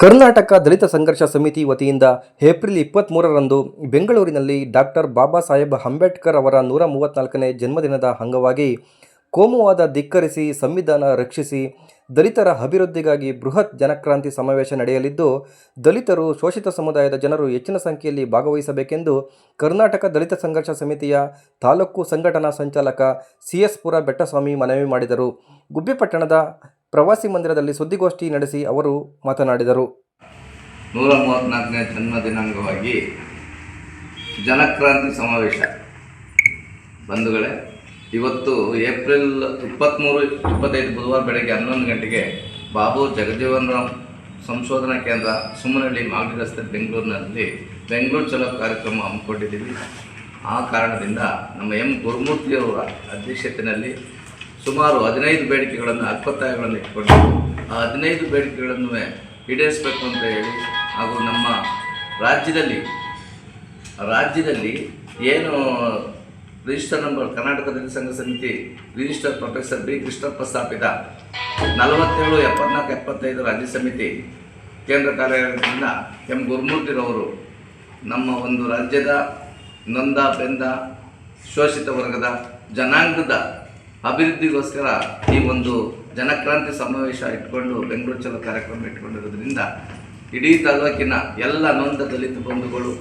ಕರ್ನಾಟಕ ದಲಿತ ಸಂಘರ್ಷ ಸಮಿತಿ ವತಿಯಿಂದ ಏಪ್ರಿಲ್ ಇಪ್ಪತ್ತ್ಮೂರರಂದು ಬೆಂಗಳೂರಿನಲ್ಲಿ ಡಾಕ್ಟರ್ ಬಾಬಾ ಸಾಹೇಬ್ ಅಂಬೇಡ್ಕರ್ ಅವರ ನೂರ ಮೂವತ್ತ್ನಾಲ್ಕನೇ ಜನ್ಮದಿನದ ಅಂಗವಾಗಿ ಕೋಮುವಾದ ಧಿಕ್ಕರಿಸಿ, ಸಂವಿಧಾನ ರಕ್ಷಿಸಿ, ದಲಿತರ ಅಭಿವೃದ್ಧಿಗಾಗಿ ಬೃಹತ್ ಜನಕ್ರಾಂತಿ ಸಮಾವೇಶ ನಡೆಯಲಿದ್ದು, ದಲಿತರು ಶೋಷಿತ ಸಮುದಾಯದ ಜನರು ಹೆಚ್ಚಿನ ಸಂಖ್ಯೆಯಲ್ಲಿ ಭಾಗವಹಿಸಬೇಕೆಂದು ಕರ್ನಾಟಕ ದಲಿತ ಸಂಘರ್ಷ ಸಮಿತಿಯ ತಾಲೂಕು ಸಂಘಟನಾ ಸಂಚಾಲಕ ಸಿ ಎಸ್ ಪುರ ಬೆಟ್ಟಸ್ವಾಮಿ ಮನವಿ ಮಾಡಿದರು. ಗುಬ್ಬಿಪಟ್ಟಣದ ಪ್ರವಾಸಿ ಮಂದಿರದಲ್ಲಿ ಸುದ್ದಿಗೋಷ್ಠಿ ನಡೆಸಿ ಅವರು ಮಾತನಾಡಿದರು. ನೂರ ಮೂವತ್ತ್ನಾಲ್ಕನೇ ಜನ್ಮ ದಿನಾಂಗವಾಗಿ ಜನಕ್ರಾಂತಿ ಸಮಾವೇಶ. ಬಂಧುಗಳೇ, ಇವತ್ತು ಏಪ್ರಿಲ್ ಇಪ್ಪತ್ತ್ಮೂರು ಇಪ್ಪತ್ತೈದು ಬುಧವಾರ ಬೆಳಗ್ಗೆ ಹನ್ನೊಂದು ಗಂಟೆಗೆ ಬಾಬು ಜಗಜೀವನ್ ರಾಮ್ ಸಂಶೋಧನಾ ಕೇಂದ್ರ ಸುಮ್ಮನಹಳ್ಳಿ ಮಾಗಡಿ ರಸ್ತೆ ಬೆಂಗಳೂರಿನಲ್ಲಿ ಬೆಂಗಳೂರು ಚಲೋ ಕಾರ್ಯಕ್ರಮ ಹಮ್ಮಿಕೊಂಡಿದ್ದೀವಿ. ಆ ಕಾರಣದಿಂದ ನಮ್ಮ ಎಂ ಗುರುಮೂರ್ತಿಯವರ ಅಧ್ಯಕ್ಷತೆಯಲ್ಲಿ ಸುಮಾರು ಹದಿನೈದು ಬೇಡಿಕೆಗಳನ್ನು ಅಲ್ಪತ್ತಾಯಗಳನ್ನು ಇಟ್ಕೊಂಡು ಆ ಹದಿನೈದು ಬೇಡಿಕೆಗಳನ್ನು ಈಡೇರಿಸಬೇಕು ಅಂತ ಹೇಳಿ ಹಾಗೂ ನಮ್ಮ ರಾಜ್ಯದಲ್ಲಿ ರಾಜ್ಯದಲ್ಲಿ ಏನು ರಿಜಿಸ್ಟರ್ ನಂಬರ್ ಕರ್ನಾಟಕ ದಲಿತ ಸಂಘ ಸಮಿತಿ ರಿಜಿಸ್ಟರ್ ಪ್ರೊಫೆಸರ್ ಬಿ ಕೃಷ್ಣಪ್ಪ ಸ್ಥಾಪಿತ ನಲವತ್ತೇಳು ಎಪ್ಪತ್ನಾಲ್ಕು ಎಪ್ಪತ್ತೈದು ರಾಜ್ಯ ಸಮಿತಿ ಕೇಂದ್ರ ಕಾರ್ಯಾಲಯದಿಂದ ಎಂ ಗುರುಮೂರ್ತಿರವರು ನಮ್ಮ ಒಂದು ರಾಜ್ಯದ ನೊಂದ, ಬೆಂದ, ಶೋಷಿತ ವರ್ಗದ ಜನಾಂಗದ ಅಭಿವೃದ್ಧಿಗೋಸ್ಕರ ಈ ಒಂದು ಜನಕ್ರಾಂತಿ ಸಮಾವೇಶ ಇಟ್ಕೊಂಡು ಬೆಂಗಳೂರು ಚಲೋ ಕಾರ್ಯಕ್ರಮ ಇಟ್ಕೊಂಡಿರೋದ್ರಿಂದ ಇಡೀ ತಾಲೂಕಿನ ಎಲ್ಲ ನೊಂದ ದಲಿತ ಬಂಧುಗಳು,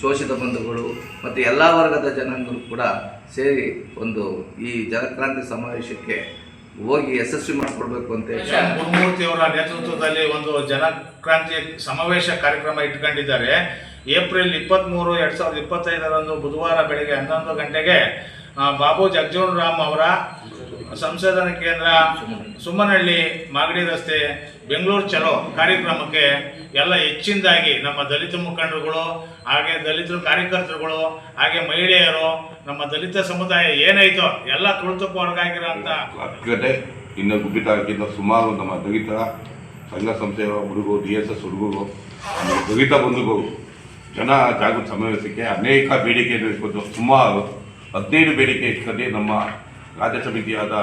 ಶೋಷಿತ ಬಂಧುಗಳು ಮತ್ತು ಎಲ್ಲ ವರ್ಗದ ಜನಾಂಗರು ಕೂಡ ಸೇರಿ ಒಂದು ಈ ಜನಕ್ರಾಂತಿ ಸಮಾವೇಶಕ್ಕೆ ಹೋಗಿ ಯಶಸ್ವಿ ಮಾಡಿಕೊಡ್ಬೇಕು ಅಂತ ಅವರ ನೇತೃತ್ವದಲ್ಲಿ ಒಂದು ಜನಕ್ರಾಂತಿ ಸಮಾವೇಶ ಕಾರ್ಯಕ್ರಮ ಇಟ್ಕೊಂಡಿದ್ದಾರೆ. ಏಪ್ರಿಲ್ ಇಪ್ಪತ್ತ್ಮೂರು ಎರಡು ಸಾವಿರದ ಇಪ್ಪತ್ತೈದರಂದು ಬುಧವಾರ ಬೆಳಗ್ಗೆ ಹನ್ನೊಂದು ಗಂಟೆಗೆ ಬಾಬು ಜಗಜೀವನ್ ರಾಮ್ ಅವರ ಸಂಶೋಧನಾ ಕೇಂದ್ರ ಸುಮ್ಮನಹಳ್ಳಿ ಮಾಗಡಿ ರಸ್ತೆ ಬೆಂಗಳೂರು ಚಲೋ ಕಾರ್ಯಕ್ರಮಕ್ಕೆ ಎಲ್ಲ ಹೆಚ್ಚಿನದಾಗಿ ನಮ್ಮ ದಲಿತ ಮುಖಂಡರುಗಳು, ಹಾಗೆ ದಲಿತರು ಕಾರ್ಯಕರ್ತರುಗಳು, ಹಾಗೆ ಮಹಿಳೆಯರು, ನಮ್ಮ ದಲಿತ ಸಮುದಾಯ ಏನೈತೋ ಎಲ್ಲ ತುಳಿತಕ್ಕೊಳಗಾಗಿರೋಂಥ ಜೊತೆ ಇನ್ನು ಗುಬ್ಬಿ ತಾಲೂಕಿಂದ ಸುಮಾರು ನಮ್ಮ ದಲಿತ ಸಂಘ ಸಂಸ್ಥೆಯ ಹುಡುಗರು ಡಿ ಎಸ್ ಎಸ್ ಹುಡುಗರು, ದಲಿತ ಬಂಧುಗಳು ಜನ ಜಾಗೃತಿ ಸಮಾವೇಶಕ್ಕೆ ಅನೇಕ ಬೇಡಿಕೆಯನ್ನು ಇಟ್ಕೊಂಡು ಸುಮಾರು ಹದಿನೈದು ಬೇಡಿಕೆ ಇಟ್ಕೊಂಡು ನಮ್ಮ ರಾಜ್ಯ ಸಮಿತಿಯಾದ